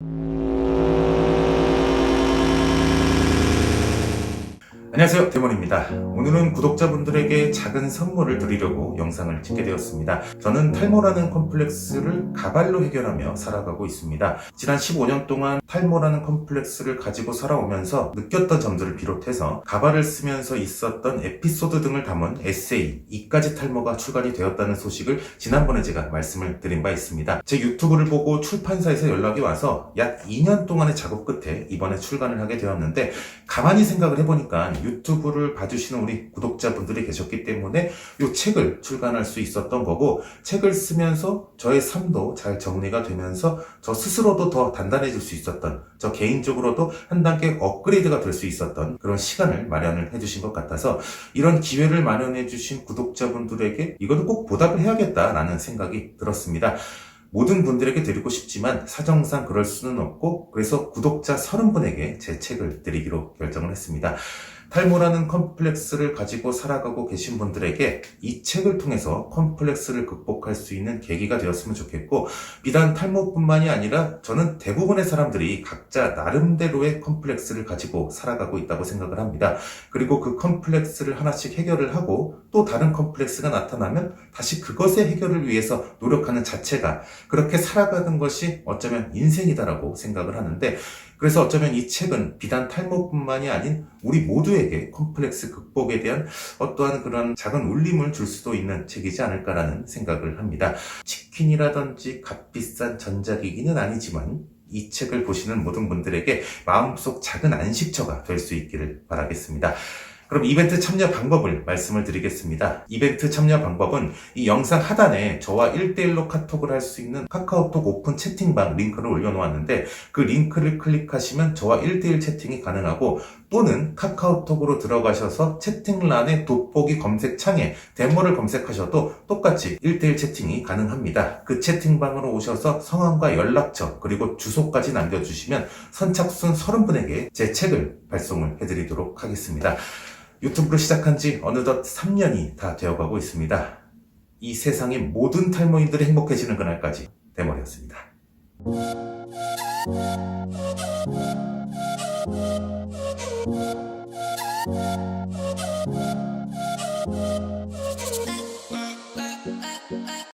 you 안녕하세요 대몬입니다. 오늘은 구독자분들에게 작은 선물을 드리려고 영상을 찍게 되었습니다. 저는 탈모라는 컴플렉스를 가발로 해결하며 살아가고 있습니다. 지난 15년 동안 탈모라는 컴플렉스를 가지고 살아오면서 느꼈던 점들을 비롯해서 가발을 쓰면서 있었던 에피소드 등을 담은 에세이 이까지 탈모가 출간이 되었다는 소식을 지난번에 제가 말씀을 드린 바 있습니다. 제 유튜브를 보고 출판사에서 연락이 와서 약 2년 동안의 작업 끝에 이번에 출간을 하게 되었는데 가만히 생각을 해보니까 유튜브를 봐주시는 우리 구독자분들이 계셨기 때문에 이 책을 출간할 수 있었던 거고 책을 쓰면서 저의 삶도 잘 정리가 되면서 저 스스로도 더 단단해질 수 있었던 저 개인적으로도 한 단계 업그레이드가 될 수 있었던 그런 시간을 마련을 해주신 것 같아서 이런 기회를 마련해 주신 구독자분들에게 이것도 꼭 보답을 해야겠다라는 생각이 들었습니다. 모든 분들에게 드리고 싶지만 사정상 그럴 수는 없고 그래서 구독자 30분에게 제 책을 드리기로 결정을 했습니다. 탈모라는 컴플렉스를 가지고 살아가고 계신 분들에게 이 책을 통해서 컴플렉스를 극복 할 수 있는 계기가 되었으면 좋겠고 비단 탈모뿐만이 아니라 저는 대부분의 사람들이 각자 나름대로의 컴플렉스를 가지고 살아가고 있다고 생각을 합니다. 그리고 그 컴플렉스를 하나씩 해결을 하고 또 다른 컴플렉스가 나타나면 다시 그것의 해결을 위해서 노력하는 자체가 그렇게 살아가는 것이 어쩌면 인생이다라고 생각을 하는데 그래서 어쩌면 이 책은 비단 탈모뿐만이 아닌 우리 모두에게 컴플렉스 극복에 대한 어떠한 그런 작은 울림을 줄 수도 있는 책이지 않을까라는 생각을 합니다. 치킨이라든지 값비싼 전자기기는 아니지만 이 책을 보시는 모든 분들에게 마음속 작은 안식처가 될 수 있기를 바라겠습니다. 그럼 이벤트 참여 방법을 말씀을 드리겠습니다. 이벤트 참여 방법은 이 영상 하단에 저와 1대1로 카톡을 할 수 있는 카카오톡 오픈 채팅방 링크를 올려놓았는데 그 링크를 클릭하시면 저와 1대1 채팅이 가능하고 또는 카카오톡으로 들어가셔서 채팅란의 돋보기 검색창에 데모를 검색하셔도 똑같이 1대1 채팅이 가능합니다. 그 채팅방으로 오셔서 성함과 연락처 그리고 주소까지 남겨주시면 선착순 30분에게 제 책을 발송을 해드리도록 하겠습니다. 유튜브를 시작한 지 어느덧 3년이 다 되어가고 있습니다. 이 세상의 모든 탈모인들이 행복해지는 그날까지 대머리였습니다.